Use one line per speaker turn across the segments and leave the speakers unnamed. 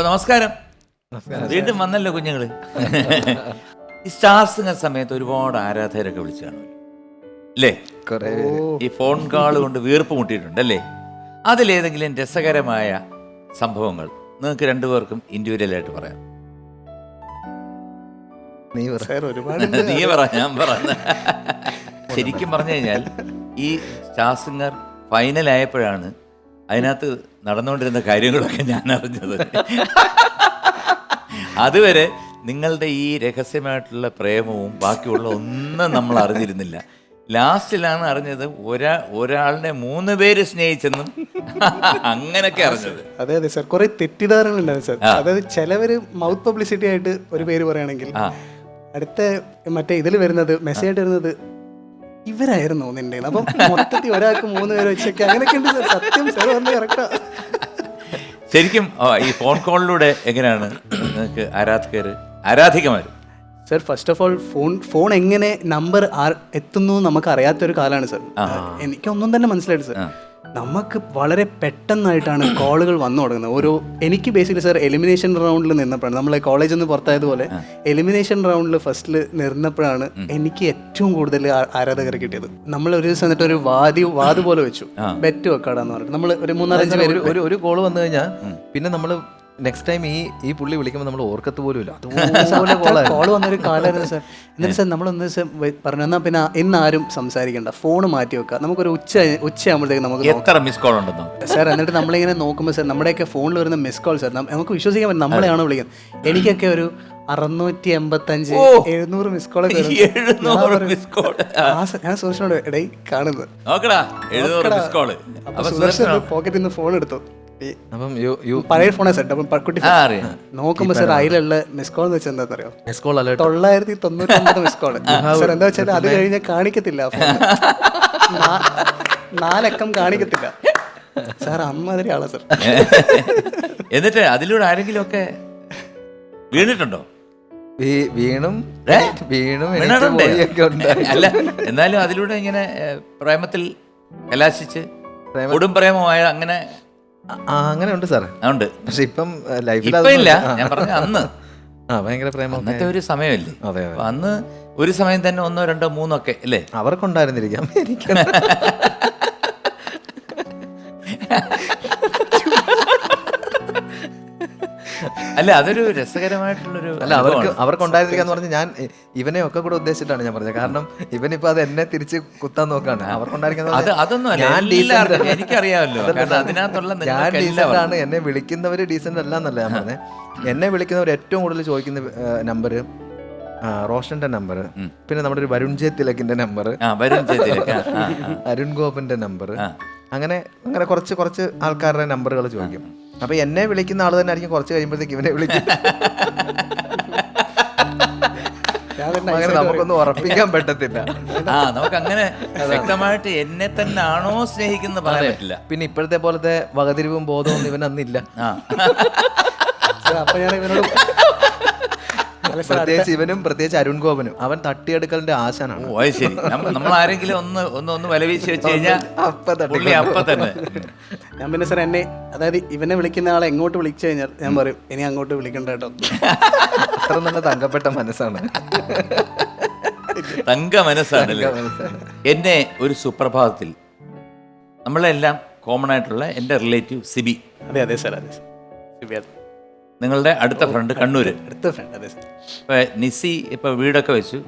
അപ്പൊ നമസ്കാരം. വീണ്ടും വന്നല്ലോ കുഞ്ഞുങ്ങൾ. ഈ സ്റ്റാർസ് സിംഗർ സമയത്ത് ഒരുപാട് ആരാധകരൊക്കെ വിളിച്ചു കാണും. അല്ലേ ഈ ഫോൺ കാൾ കൊണ്ട് വീർപ്പ് മുട്ടിയിട്ടുണ്ട് അല്ലേ അതിലേതെങ്കിലും രസകരമായ സംഭവങ്ങൾ നിങ്ങൾക്ക് രണ്ടുപേർക്കും ഇൻഡിവിജ്വൽ ആയിട്ട് പറയാം.
നീ പറ.
സാർ ഒരുപാട്
നീ പറ ഞാൻ പറഞ്ഞ ശരിക്കും പറഞ്ഞു കഴിഞ്ഞാൽ ഈ സ്റ്റാർ സിംഗർ ഫൈനൽ ആയപ്പോഴാണ് അതിനകത്ത് നടന്നുകൊണ്ടിരുന്ന കാര്യങ്ങളൊക്കെ ഞാൻ അറിഞ്ഞത് അതുവരെ നിങ്ങളുടെ ഈ രഹസ്യമായിട്ടുള്ള പ്രേമവും ബാക്കിയുള്ള ഒന്നും നമ്മൾ അറിഞ്ഞിരുന്നില്ല. ലാസ്റ്റിലാണ് അറിഞ്ഞത് ഒരാ ഒരാളിനെ മൂന്ന് പേര് സ്നേഹിച്ചെന്നും അങ്ങനെയൊക്കെ അറിഞ്ഞത്.
അതെ അതെ സാർ. കുറെ തെറ്റിദ്ധാരണകളുണ്ടാവും സാർ. അതായത് ചിലവര് മൗത്ത് പബ്ലിസിറ്റി ആയിട്ട് ഒരു പേര് പറയുകയാണെങ്കിൽ അടുത്ത മറ്റേ ഇതിൽ വരുന്നത് മെസ്സേജ് ആയിട്ട് വരുന്നത് ഇവരായിരുന്നു നിന്റെ അപ്പം മൊത്തത്തിൽ ഒരാൾക്ക് മൂന്ന് പേര് വെച്ചൊക്കെ അങ്ങനെയൊക്കെ ഉണ്ട് സാർ. സത്യം സാർ പറഞ്ഞത് കറക്റ്റാ
ശരിക്കും ഈ ഫോൺ കോളിലൂടെ എങ്ങനെയാണ് നിങ്ങൾക്ക് ആരാധകർ ആരാധികമാർ
sir first of all phone phone എങ്ങനെ നമ്പർ എത്തുന്നു നമുക്ക് അറിയാത്തൊരു കാലമാണ് സർ. എനിക്കൊന്നും തന്നെ മനസ്സിലായിട്ട് സാർ. നമുക്ക് വളരെ പെട്ടെന്നായിട്ടാണ് കോളുകൾ വന്നു തുടങ്ങുന്നത്. ഓരോ എനിക്ക് ബേസിക്കലി സാർ എലിമിനേഷൻ റൗണ്ടിൽ നിന്നപ്പോഴാണ്. നമ്മളെ കോളേജിൽ നിന്ന് പുറത്തായതുപോലെ എലിമിനേഷൻ റൗണ്ടിൽ ഫസ്റ്റിൽ നിന്നപ്പോഴാണ് എനിക്ക് ഏറ്റവും കൂടുതൽ ആരാധകർ കിട്ടിയത്. നമ്മൾ ഒരു ദിവസം എന്നിട്ട് ഒരു വാദി വാദ് പോലെ വെച്ചു. ബെറ്റ് വെക്കാടാന്ന് പറഞ്ഞിട്ട്. നമ്മൾ ഒരു മൂന്നാലഞ്ച് പേര്
ഒരു ഒരു ഒരു കോൾ വന്നു കഴിഞ്ഞാൽ പിന്നെ നമ്മൾ നെക്സ്റ്റ് ടൈം ഈ ഈ പുള്ളി വിളിക്കുമ്പോൾ നമ്മൾ ഓർക്കത്ത് പോലും ഇല്ല. അതുപോലെ
വന്നൊരു കാലമായിരുന്നു സാർ എന്നിട്ട് സാർ നമ്മളൊന്ന് പറഞ്ഞു എന്നാൽ പിന്നെ ഇന്നാരും ആരും സംസാരിക്കണ്ട. ഫോൺ മാറ്റി വെക്കുക നമുക്കൊരു ഉച്ച ഉച്ചയാകുമ്പോഴത്തേക്ക് നമുക്ക്
എത്ര മിസ് കോൾ ഉണ്ടെന്നോ?
സാർ എന്നിട്ട് നമ്മളിങ്ങനെ നോക്കുമ്പോൾ സാർ നമ്മുടെയൊക്കെ ഫോണിൽ വരുന്ന മിസ് കോൾ സാർ നമുക്ക് വിശ്വസിക്കാൻ പറ്റും. നമ്മളെയാണോ വിളിക്കുന്നത്? എനിക്കൊക്കെ ഒരു അറുന്നൂറ്റി എൺപത്തഞ്ച് എഴുന്നൂറ് മിസ് കോൾ വരും.
എഴുന്നൂറ് മിസ് കോൾ
ആ സ- ഞാൻ സുരക്ഷ ഇടയിൽ കാണുന്നത്. പോക്കറ്റിൽ നിന്ന് ഫോൺ എടുത്തു.
അപ്പം യു യു
പഴയ ഫോണെ സെറ്റ് അപ്പം പ- കുട്ടി
ആ അറിയാം.
നോക്കുമ്പോൾ സാർ അതിലുള്ള മിസ് കോൾ എന്ന് വെച്ചാൽ എന്താ അറിയോ?
മിസ് കോൾ അലേർട്ട്
തൊള്ളായിരത്തി തൊണ്ണൂറ്റി ഒമ്പത് മിസ് കോൾ സാർ എന്താ വെച്ചാൽ അത് കഴിഞ്ഞാൽ കാണിക്കത്തില്ല നാലക്കം കാണിക്കത്തില്ല. സാർ അമ്മാതിരി ആളാ സാർ
എന്നിട്ട് അതിലൂടെ ആരെങ്കിലും ഒക്കെ വീണിട്ടുണ്ടോ
വീണും? വീണും
അല്ല എന്നാലും അതിലൂടെ ഇങ്ങനെ പ്രേമത്തിൽ കലാശിച്ച് കൊടും പ്രേമമായ അങ്ങനെ
അങ്ങനെ ഉണ്ട് സാർ
ഉണ്ട്.
പക്ഷെ ഇപ്പം ലൈഫിൽ
ഇല്ല. ഞാൻ പറഞ്ഞ അന്ന്.
ആ ഭയങ്കര പ്രേമം
അന്നത്തെ ഒരു സമയമല്ലേ?
അതെ അതെ.
അന്ന് ഒരു സമയം തന്നെ ഒന്നോ രണ്ടോ മൂന്നോ ഒക്കെ അല്ലേ?
അവർക്കുണ്ടായിരുന്നിരിക്കാം. എനിക്ക്
അല്ല അതൊരു രസകരമായിട്ടുള്ളൊരു
അല്ല അവർക്ക്
അവർക്ക്
ഉണ്ടായിരിക്കാന്ന് പറഞ്ഞ് ഞാൻ ഇവനെ ഒക്കെ കൂടെ ഉദ്ദേശിച്ചിട്ടാണ് ഞാൻ പറഞ്ഞത്. കാരണം ഇവനിപ്പോ അത് എന്നെ തിരിച്ച് കുത്താൻ നോക്കാണ്. അവർക്കുണ്ടായിരിക്കുന്ന
അത് അതൊന്നും
ഞാൻ
എനിക്കറിയാമല്ലോ.
ഞാൻ ഡീസന്റ് ആണ്. എന്നെ വിളിക്കുന്നവര് ഡീസന്റ് അല്ല എന്നല്ല ഞാൻ പറഞ്ഞത് എന്നെ വിളിക്കുന്നവർ ഏറ്റവും കൂടുതൽ ചോദിക്കുന്ന നമ്പർ റോഷന്റെ നമ്പർ പിന്നെ നമ്മുടെ ഒരു വരുൺ ജെ തിലകിന്റെ നമ്പർ. അരുൺ ഗോപന്റെ നമ്പർ അങ്ങനെ അങ്ങനെ കുറച്ച് കുറച്ച് ആൾക്കാരുടെ നമ്പറുകൾ ചോദിക്കും. അപ്പൊ എന്നെ വിളിക്കുന്ന ആൾ തന്നെ ആയിരിക്കും കുറച്ച് കഴിയുമ്പോഴത്തേക്ക് ഇവനെ വിളിക്കും. അങ്ങനെ നമുക്കൊന്നും ഉറപ്പിക്കാൻ പറ്റത്തില്ല.
ആ നമുക്ക് അങ്ങനെ വ്യക്തമായിട്ട് എന്നെ തന്നെ ആണോ സ്നേഹിക്കുന്ന പറയാൻ പറ്റില്ല.
പിന്നെ ഇപ്പോഴത്തെ പോലത്തെ വകതിരിവും ബോധവും ഇവൻ അന്നില്ല.
അപ്പൊ ഞാൻ ഇവനോട്
പ്രത്യേകിച്ച് ഇവനും പ്രത്യേകിച്ച് അരുൺ ഗോപനും അവൻ തട്ടിയെടുക്കലിന്റെ ആശാനാണ്.
ഓ ശരി. നമ്മൾ ആരെങ്കിലും ഒന്ന് ഒന്ന് ഒന്ന് വലവീശി വെച്ച് കഴിഞ്ഞാൽ
അപ്പൊ
തന്നെ
ഞാൻ പിന്നെ സാർ എന്നെ അതായത് ഇവനെ വിളിക്കുന്ന ആളെ എങ്ങോട്ട് വിളിച്ചു കഴിഞ്ഞാൽ ഞാൻ പറയും ഇനി അങ്ങോട്ട് വിളിക്കണ്ട കേട്ടോ.
അത്ര നല്ല തങ്കപ്പെട്ട മനസ്സാണ്.
തങ്ക മനസ്സാണല്ലേ എന്നെ ഒരു സുപ്രഭാതത്തിൽ നമ്മളെല്ലാം കോമൺ ആയിട്ടുള്ള എന്റെ റിലേറ്റീവ് സിബി.
അതെ അതെ സാർ അതെ സാർ.
നിങ്ങളുടെ അടുത്ത ഫ്രണ്ട് കണ്ണൂര്.
അടുത്ത ഫ്രണ്ട് അതെ സാർ.
ഇപ്പൊ നിസി ഇപ്പൊ വീടൊക്കെ വെച്ചു.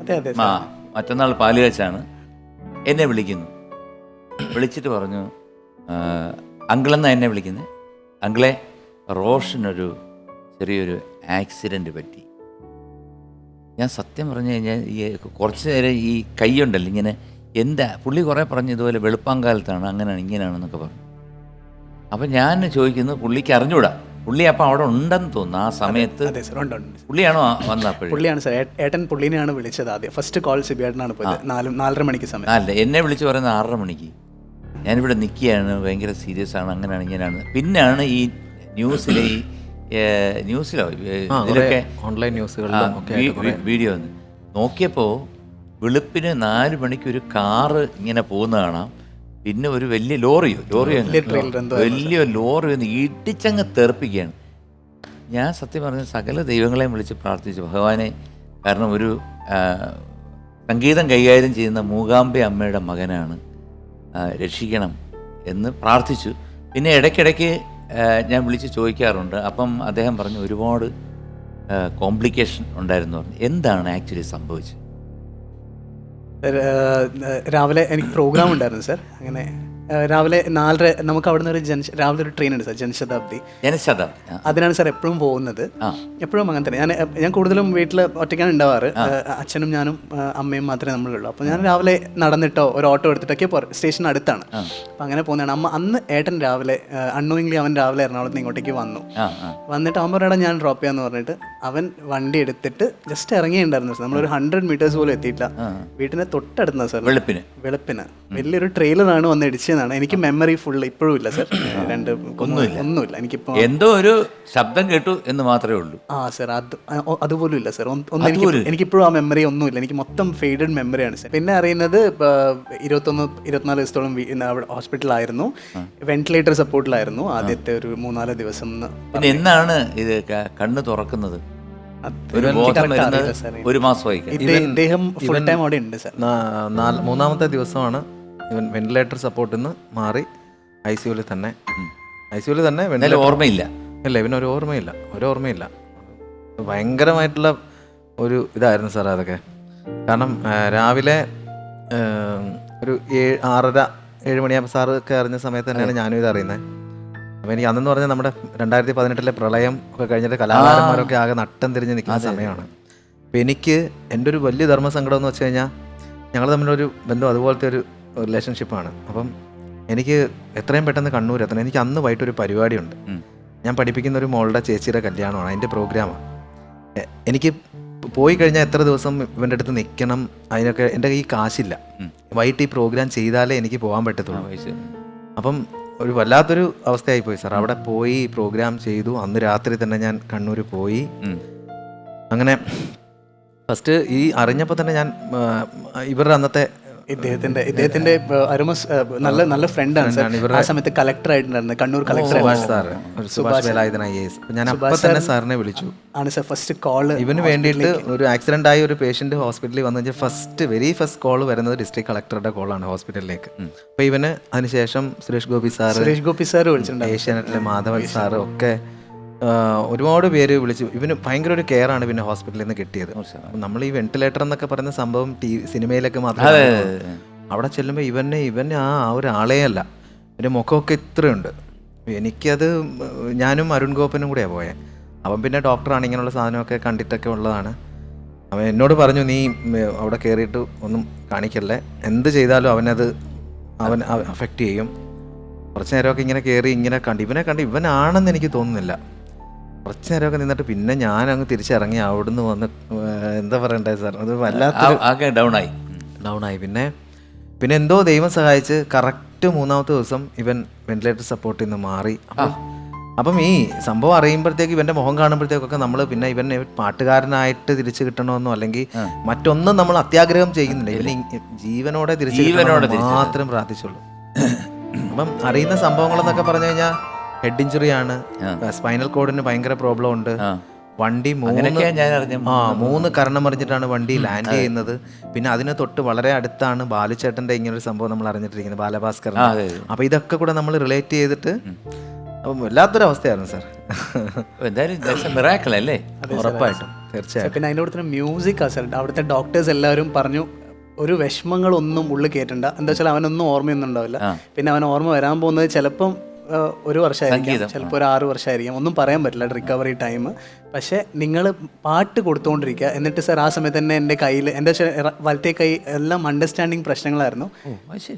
അതെ അതെ
ആ മറ്റന്നാൾ പാൽ വെച്ചാണ് എന്നെ വിളിക്കുന്നു. വിളിച്ചിട്ട് പറഞ്ഞു അങ്കിളെന്നാ എന്നെ വിളിക്കുന്നത് അങ്കിളെ റോഷനൊരു ചെറിയൊരു ആക്സിഡന്റ് പറ്റി. ഞാൻ സത്യം പറഞ്ഞു കഴിഞ്ഞാൽ ഈ കുറച്ച് നേരം ഈ കൈയുണ്ടല്ലോ ഇങ്ങനെ എന്താ പുള്ളി കുറേ പറഞ്ഞു ഇതുപോലെ വെളുപ്പാങ്കാലത്താണ് അങ്ങനെയാണ് ഇങ്ങനെയാണെന്നൊക്കെ പറഞ്ഞു. അപ്പം ഞാൻ ചോദിക്കുന്നത് പുള്ളിക്ക് അറിഞ്ഞൂടാ? പുള്ളി അപ്പം അവിടെ ഉണ്ടെന്ന് തോന്നുന്നു ആ സമയത്ത് പുള്ളിയാണോ വന്നത് അപ്പോഴും?
പുള്ളിയാണ് സാർ ഏട്ടൻ പുള്ളിനെയാണ് വിളിച്ചത് ആദ്യം. ഫസ്റ്റ് കോൾ സിബിയേട്ടനാണ് പോയത്. നാല് നാലര മണിക്ക് സമയം.
അല്ല എന്നെ വിളിച്ച് പറയുന്നത് ആറര മണിക്ക്. ഞാനിവിടെ നിൽക്കുകയാണ് ഭയങ്കര സീരിയസ് ആണ് അങ്ങനെയാണ് ഇങ്ങനെയാണ്. പിന്നെയാണ് ഈ ന്യൂസിലെ ഈ ന്യൂസിലോ ഇതിലൊക്കെ
ഓൺലൈൻ ന്യൂസുകളിലും
വീഡിയോ വന്ന്. നോക്കിയപ്പോൾ വെളുപ്പിന് നാല് മണിക്ക് ഒരു കാറ് ഇങ്ങനെ പോകുന്ന കാണാം. പിന്നെ ഒരു വലിയ ലോറിയോ ലോറിയോ
വലിയ
ലോറി ഒന്ന് ഇടിച്ചങ്ങ് തെറിപ്പിക്കുകയാണ്. ഞാൻ സത്യം പറഞ്ഞ സകല ദൈവങ്ങളെയും വിളിച്ച് പ്രാർത്ഥിച്ചു. ഭഗവാനെ കാരണം ഒരു സംഗീതം കൈകാര്യം ചെയ്യുന്ന മൂകാംബെ അമ്മയുടെ മകനാണ്. രക്ഷിക്കണം എന്ന് പ്രാർത്ഥിച്ചു. പിന്നെ ഇടയ്ക്കിടയ്ക്ക് ഞാൻ വിളിച്ച് ചോദിക്കാറുണ്ട്. അപ്പം അദ്ദേഹം പറഞ്ഞു ഒരുപാട് കോംപ്ലിക്കേഷൻ ഉണ്ടായിരുന്നു പറഞ്ഞു. എന്താണ് ആക്ച്വലി സംഭവിച്ചത്?
രാവിലെ എനിക്ക് പ്രോഗ്രാം ഉണ്ടായിരുന്നു സർ അങ്ങനെ രാവിലെ നാലര നമുക്ക് അവിടെ നിന്ന് ഒരു ജൻ രാവിലെ ഒരു ട്രെയിൻ ഉണ്ട് സാർ ജനശതാബ്ദി.
ജനശതാബ്ദി
അതിനാണ് സാർ എപ്പോഴും പോകുന്നത്. എപ്പോഴും അങ്ങനെ തന്നെ. ഞാൻ ഞാൻ കൂടുതലും വീട്ടിൽ ഒറ്റയ്ക്കാണ് ഉണ്ടാവാറ്. അച്ഛനും ഞാനും അമ്മയും മാത്രമേ നമ്മളുള്ളൂ. അപ്പോൾ ഞാൻ രാവിലെ നടന്നിട്ടോ ഒരു ഓട്ടോ എടുത്തിട്ടൊക്കെ സ്റ്റേഷൻ അടുത്താണ്. അപ്പം അങ്ങനെ പോകുന്നതാണ്. അമ്മ അന്ന് ഏട്ടൻ രാവിലെ അൺനോയിങ്ലി അവൻ രാവിലെ എറണാകുളത്ത് ഇങ്ങോട്ടേക്ക് വന്നു. വന്നിട്ട് അവൻ പറയടാ ഞാൻ ഡ്രോപ്പ് ചെയ്യാന്ന് പറഞ്ഞിട്ട്. അവൻ വണ്ടി എടുത്തിട്ട് ജസ്റ്റ് ഇറങ്ങിയിട്ടുണ്ടായിരുന്നു സാർ. നമ്മളൊരു ഹൺഡ്രഡ് മീറ്റേഴ്സ് പോലും എത്തിയിട്ടില്ല. വീട്ടിന് തൊട്ടടുത്താണ് സാർ.
വെളുപ്പിന്.
വെളുപ്പിന്. വലിയൊരു ട്രെയിലറാണ് വന്ന് ഇടിച്ചതെന്നാണ് എനിക്ക് മെമ്മറി ഫുൾ ഇപ്പോഴും ഇല്ല സർ രണ്ട് ഒന്നുമില്ല. ഒന്നുമില്ല. എനിക്കിപ്പോ
എന്തോ ഒരു ശബ്ദം കേട്ടു എന്ന് മാത്രമേ ഉള്ളൂ.
ആ സർ അത് അതുപോലും ഇല്ല സർ ഒന്നും എനിക്ക് എനിക്കിപ്പോഴും ആ മെമ്മറി ഒന്നുമില്ല. എനിക്ക് മൊത്തം ഫെയ്ഡഡ് മെമ്മറിയാണ് സർ പിന്നെ അറിയുന്നത് ഇരുപത്തൊന്ന് ഇരുപത്തിനാല് ദിവസത്തോളം അവിടെ ഹോസ്പിറ്റലായിരുന്നു വെന്റിലേറ്റർ സപ്പോർട്ടിലായിരുന്നു ആദ്യത്തെ ഒരു മൂന്നാൽ ദിവസം
പിന്നെ എന്നാണ് ഇത് കണ്ണ് തുറക്കുന്നത്? ഒരു മാസമായി.
ഇദ്ദേഹം ഫുൾ ടൈം അവിടെ ഉണ്ട് സർ
നാല് മൂന്നാമത്തെ ദിവസമാണ് ഇവൻ വെന്റിലേറ്റർ സപ്പോർട്ടിൽ നിന്ന് മാറി ഐ സിയുവിൽ തന്നെ. ഐ സിയുവിൽ തന്നെ
ഓർമ്മയില്ല.
ഇല്ല ഒരു ഓർമ്മയില്ല. ഒരു ഓർമ്മയില്ല. ഭയങ്കരമായിട്ടുള്ള ഒരു ഇതായിരുന്നു സാർ അതൊക്കെ. കാരണം രാവിലെ ഒരു ഏഴ് ആറര ഏഴ് മണിയാകുമ്പോൾ സാറ് ഒക്കെ അറിഞ്ഞ സമയത്ത് തന്നെയാണ് ഞാനും ഇത് അറിയുന്നത് അപ്പോൾ എനിക്ക് അന്നെന്ന് പറഞ്ഞാൽ നമ്മുടെ രണ്ടായിരത്തി പതിനെട്ടിലെ പ്രളയം ഒക്കെ കഴിഞ്ഞിട്ട് കലാകാരന്മാരൊക്കെ ആകെ നട്ടം തിരിഞ്ഞ് നിൽക്കുന്ന സമയമാണ്. അപ്പോൾ എനിക്ക് എന്റെ ഒരു വലിയ ധർമ്മസങ്കടം എന്ന് വെച്ച് കഴിഞ്ഞാൽ ഞങ്ങൾ തമ്മിലൊരു ബന്ധം അതുപോലത്തെ ഒരു റിലേഷൻഷിപ്പാണ് അപ്പം എനിക്ക് എത്രയും പെട്ടെന്ന് കണ്ണൂർ എത്തണം. എനിക്ക് അന്ന് വൈകിട്ട് ഒരു പരിപാടിയുണ്ട്. ഞാൻ പഠിപ്പിക്കുന്ന ഒരു മോളുടെ ചേച്ചിയുടെ കല്യാണമാണ്. അതിന്റെ പ്രോഗ്രാമാണ് എനിക്ക് പോയി കഴിഞ്ഞാൽ എത്ര ദിവസം ഇവന്റെ അടുത്ത് നിൽക്കണം? അതിനൊക്കെ എന്റെ കയ്യിൽ കാശില്ല. വൈകിട്ട് ഈ പ്രോഗ്രാം ചെയ്താലേ എനിക്ക് പോകാൻ പറ്റത്തുള്ളൂ. അപ്പം ഒരു വല്ലാത്തൊരു അവസ്ഥയായി പോയി സാർ. അവിടെ പോയി പ്രോഗ്രാം ചെയ്തു. അന്ന് രാത്രി തന്നെ ഞാൻ കണ്ണൂർ പോയി. അങ്ങനെ ഫസ്റ്റ് ഈ അറിഞ്ഞപ്പോൾ തന്നെ ഞാൻ ഇവരുടെ അന്നത്തെ
ഇദ്ദേഹത്തിന്റെ ഇദ്ദേഹത്തിന്റെ അരുമസ് നല്ല നല്ല ഫ്രണ്ടാണ് സാർ. ആ സമയത്ത് കളക്ടർ ആയിട്ടുണ്ടായിരുന്നു. Kannur collector
Subhash sir. Subhash Velayudhan I S. ഞാൻ തന്നെ സാറിനെ വിളിച്ചു.
ആണ് സാർ ഫസ്റ്റ് കോൾ
ഇവന് വേണ്ടിയിട്ട് ഒരു ആക്സിഡന്റ് ആയി ഒരു പേഷ്യന്റ് ഹോസ്പിറ്റലിൽ വന്നു കഴിഞ്ഞാൽ ഫസ്റ്റ് വെരി ഫസ്റ്റ് കോൾ വരുന്നത് ഡിസ്ട്രിക്ട് കളക്ടറുടെ കോളാണ് ഹോസ്പിറ്റലിലേക്ക് അപ്പൊ ഇവന് അതിനുശേഷം സുരേഷ് ഗോപി സാറ്
സുരേഷ് ഗോപി സാർ വിളിച്ചിട്ടുണ്ട്
ഏഷ്യാനെറ്റിലെ മാധവൻ സാറ് ഒക്കെ ഒരുപാട് പേര് വിളിച്ചു ഇവന് ഭയങ്കര ഒരു കെയർ ആണ് പിന്നെ ഹോസ്പിറ്റലിൽ നിന്ന് കിട്ടിയത്. നമ്മൾ ഈ വെന്റിലേറ്റർ എന്നൊക്കെ പറയുന്ന സംഭവം ടി സിനിമയിലൊക്കെ മാത്രമേ. അവിടെ ചെല്ലുമ്പോൾ ഇവനെ ഇവനെ ആ ആ ഒരാളേ അല്ല ഇവന്റെ മുഖമൊക്കെ ഇത്രയുണ്ട്. എനിക്കത് ഞാനും അരുൺ ഗോപനും കൂടെയാണ് പോയത് അവൻ പിന്നെ ഡോക്ടറാണ് ഇങ്ങനെയുള്ള സാധനമൊക്കെ കണ്ടിട്ടൊക്കെ ഉള്ളതാണ്. അവൻ എന്നോട് പറഞ്ഞു നീ അവിടെ കയറിയിട്ട് ഒന്നും കാണിക്കല്ലേ? എന്ത് ചെയ്താലും അവനത് അവൻ അഫക്റ്റ് ചെയ്യും. കുറച്ച് നേരമൊക്കെ ഇങ്ങനെ കയറി ഇങ്ങനെ കണ്ട് ഇവനെ കണ്ട് ഇവനാണെന്ന് എനിക്ക് തോന്നുന്നില്ല. കുറച്ച് നേരമൊക്കെ നിന്നിട്ട് പിന്നെ ഞാൻ അങ്ങ് തിരിച്ചിറങ്ങി അവിടുന്ന് വന്ന് എന്താ പറയണ്ടേ സാർ? അത് വല്ലാത്ത
ഡൗൺ ആയി
ഡൗൺ ആയി പിന്നെ പിന്നെ എന്തോ ദൈവം സഹായിച്ച് കറക്റ്റ് മൂന്നാമത്തെ ദിവസം ഇവൻ വെന്റിലേറ്റർ സപ്പോർട്ടിൽ നിന്ന് മാറി. അപ്പം ഈ സംഭവം അറിയുമ്പോഴത്തേക്ക് ഇവന്റെ മുഖം കാണുമ്പോഴത്തേക്കൊക്കെ നമ്മൾ പിന്നെ ഇവൻ പാട്ടുകാരനായിട്ട് തിരിച്ചു കിട്ടണമെന്നോ അല്ലെങ്കിൽ മറ്റൊന്നും നമ്മൾ അത്യാഗ്രഹം ചെയ്യുന്നില്ല. ഇവന് ജീവനോടെ തിരിച്ചു മാത്രം പ്രാർത്ഥിച്ചുള്ളൂ. അപ്പം അറിയുന്ന സംഭവങ്ങളെന്നൊക്കെ പറഞ്ഞു കഴിഞ്ഞാൽ ഹെഡ് ഇഞ്ചുറി ആണ്. സ്പൈനൽ കോഡിന് ഭയങ്കര പ്രോബ്ലം ഉണ്ട്. വണ്ടി മൂന്ന്
ഞാൻ അറിഞ്ഞ.
ആ മൂന്ന് കരണം അറിഞ്ഞിട്ടാണ് വണ്ടി ലാൻഡ് ചെയ്യുന്നത്. പിന്നെ അതിന് തൊട്ട് വളരെ അടുത്താണ് ബാലുചേട്ടന്റെ ഇങ്ങനെ ഒരു സംഭവം നമ്മൾ അറിഞ്ഞിട്ടിരിക്കുന്നത് ബാലഭാസ്കർ. അപ്പൊ ഇതൊക്കെ കൂടെ നമ്മൾ റിലേറ്റ് ചെയ്തിട്ട് വല്ലാത്തൊരു അവസ്ഥയായിരുന്നു സാർ.
എന്തായാലും മിറാക്കിൾ അല്ലേ?
ഉറപ്പായിട്ടും. തീർച്ചയായിട്ടും.
പിന്നെ അതിന്റെ കൂടെ മ്യൂസിക് ആ സാർ. അവിടുത്തെ ഡോക്ടേഴ്സ് എല്ലാവരും പറഞ്ഞു ഒരു വിഷമങ്ങളൊന്നും ഉള്ളിൽ കയറ്റണ്ട എന്താ വെച്ചാൽ അവനൊന്നും ഓർമ്മയൊന്നും ഉണ്ടാവില്ല. പിന്നെ അവൻ ഓർമ്മ വരാൻ പോകുന്നത് ചിലപ്പം ഒരു വർഷമായിരിക്കാം. ചിലപ്പോൾ ഒരു ആറ് വർഷമായിരിക്കാം. ഒന്നും പറയാൻ പറ്റില്ല റിക്കവറി ടൈം പക്ഷേ നിങ്ങൾ പാട്ട് കൊടുത്തുകൊണ്ടിരിക്കുക എന്നിട്ട് സാർ ആ സമയത്ത് തന്നെ എന്റെ കയ്യിൽ എന്റെ വലത്തെ കൈ എല്ലാം അണ്ടർസ്റ്റാൻഡിങ് പ്രശ്നങ്ങളായിരുന്നു.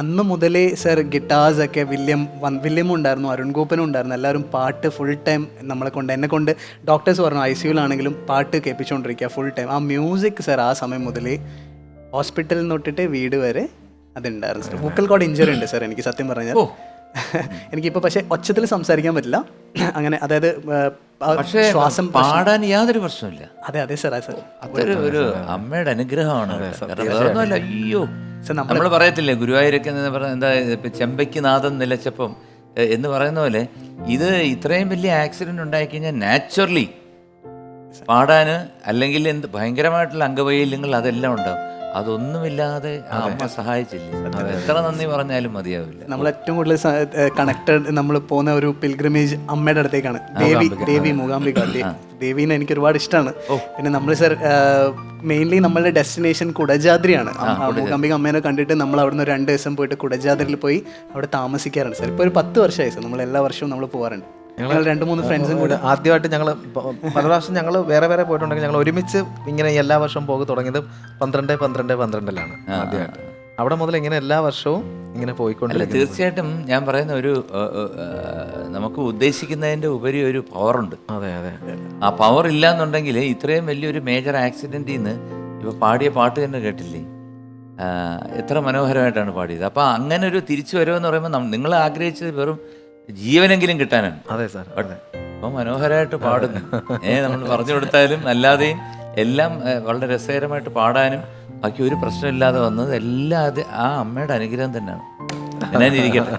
അന്ന് മുതലേ സർ ഗിറ്റാർസ് ഒക്കെ വില്യം വില്യമും ഉണ്ടായിരുന്നു അരുൺ ഗോപനും ഉണ്ടായിരുന്നു. എല്ലാവരും പാട്ട് ഫുൾ ടൈം നമ്മളെ കൊണ്ട് എന്നെ കൊണ്ട് ഡോക്ടേഴ്സ് പറഞ്ഞു ഐ സിയുലാണെങ്കിലും പാട്ട് കേൾപ്പിച്ചുകൊണ്ടിരിക്കുക ഫുൾ ടൈം ആ മ്യൂസിക് സർ ആ സമയം മുതലേ ഹോസ്പിറ്റലിൽ നിന്ന് തൊട്ടിട്ട് വീട് വരെ അതുണ്ടായിരുന്നു സർ വോക്കൽ കോഡ് ഇഞ്ചറി ഉണ്ട് സർ എനിക്ക് സത്യം പറഞ്ഞാൽ. എനിക്കിപ്പോൾ പക്ഷേ ഒച്ചത്തിൽ സംസാരിക്കാൻ പറ്റില്ല. അങ്ങനെ അതായത്
പക്ഷേ
ശ്വാസം
പാടാൻ യാതൊരു പ്രശ്നമില്ല
അതെ അതെ സാർ സാർ
അതൊരു ഒരു അമ്മയുടെ അനുഗ്രഹമാണ്. കാരണം അയ്യോ. നമ്മൾ പറയത്തില്ലേ ഗുരുവായൂരൊക്കെ എന്താ ചെമ്പയ്ക്ക് നാദം നിലച്ചപ്പം എന്ന് പറയുന്ന പോലെ ഇത് ഇത്രയും വലിയ ആക്സിഡന്റ് ഉണ്ടായിക്കഴിഞ്ഞാൽ നാച്ചുറലി പാടാന് അല്ലെങ്കിൽ എന്ത് ഭയങ്കരമായിട്ടുള്ള അംഗവൈകല്യങ്ങൾ അതെല്ലാം ഉണ്ടാവും. അതൊന്നുമില്ലാതെ ആ അമ്മ സഹായിച്ചില്ലേ? എത്ര നന്ദി പറഞ്ഞാലും മതിയാവില്ല.
നമ്മൾ ഏറ്റവും കൂടുതൽ കണക്റ്റഡ് നമ്മൾ പോകുന്ന ഒരു പിൽഗ്രിമേജ് അമ്മയുടെ അടുത്തേക്കാണ്. ദേവി ദേവി മൂകാംബിക. ദേവീനെ എനിക്ക് ഒരുപാട് ഇഷ്ടമാണ് പിന്നെ നമ്മൾ സർ മെയിൻലി നമ്മളുടെ ഡെസ്റ്റിനേഷൻ കുടജാദ്രിയാണ്. മൂകാംബിക അമ്മേനെ കണ്ടിട്ട് നമ്മൾ അവിടെ നിന്ന് രണ്ട് ദിവസം പോയിട്ട് കുടജാദ്രിയിൽ പോയി അവിടെ താമസിക്കാറുണ്ട്. സർ ഇപ്പോൾ ഒരു പത്ത് വർഷമായി സർ നമ്മൾ എല്ലാ വർഷവും നമ്മൾ പോകാറുണ്ട് ഞങ്ങൾ രണ്ട് മൂന്ന് ഫ്രണ്ട്സും കൂടെ.
ആദ്യമായിട്ട് ഞങ്ങൾ പല പ്രാവശ്യം ഞങ്ങൾ വേറെ വേറെ പോയിട്ടുണ്ടെങ്കിൽ ഞങ്ങൾ ഒരുമിച്ച് ഇങ്ങനെ എല്ലാ വർഷവും പോകു തുടങ്ങിയത് പന്ത്രണ്ട് പന്ത്രണ്ട് പന്ത്രണ്ടിലാണ് ആദ്യമായിട്ട്. അവിടെ മുതൽ ഇങ്ങനെ എല്ലാ വർഷവും ഇങ്ങനെ
അല്ല
പോയിക്കൊണ്ടിരിക്കും
തീർച്ചയായിട്ടും ഞാൻ പറയുന്ന ഒരു നമുക്ക് ഉദ്ദേശിക്കുന്നതിന്റെ ഉപരി ഒരു പവറുണ്ട്
അതെ അതെ.
ആ പവർ ഇല്ല എന്നുണ്ടെങ്കിൽ ഇത്രയും വലിയൊരു മേജർ ആക്സിഡന്റിൽ നിന്ന് ഇപ്പോൾ പാടിയ പാട്ട് തന്നെ കേട്ടില്ലേ? എത്ര മനോഹരമായിട്ടാണ് പാടിയത്. അപ്പോൾ അങ്ങനെ ഒരു തിരിച്ചു വരവെന്ന് പറയുമ്പോൾ നിങ്ങൾ ആഗ്രഹിച്ചത് വെറും ജീവനെങ്കിലും കിട്ടാനാണ്.
അതെ സാർ അതെ.
അപ്പോൾ മനോഹരമായിട്ട് പാടുന്നു. ഏ നമ്മൾ പറഞ്ഞു കൊടുത്താലും അല്ലാതെയും എല്ലാം വളരെ രസകരമായിട്ട് പാടാനും ബാക്കി ഒരു പ്രശ്നമില്ലാതെ വന്നത് എല്ലാ ആ അമ്മയുടെ അനുഗ്രഹം തന്നെയാണ്. ഞാനിരിക്കട്ടെ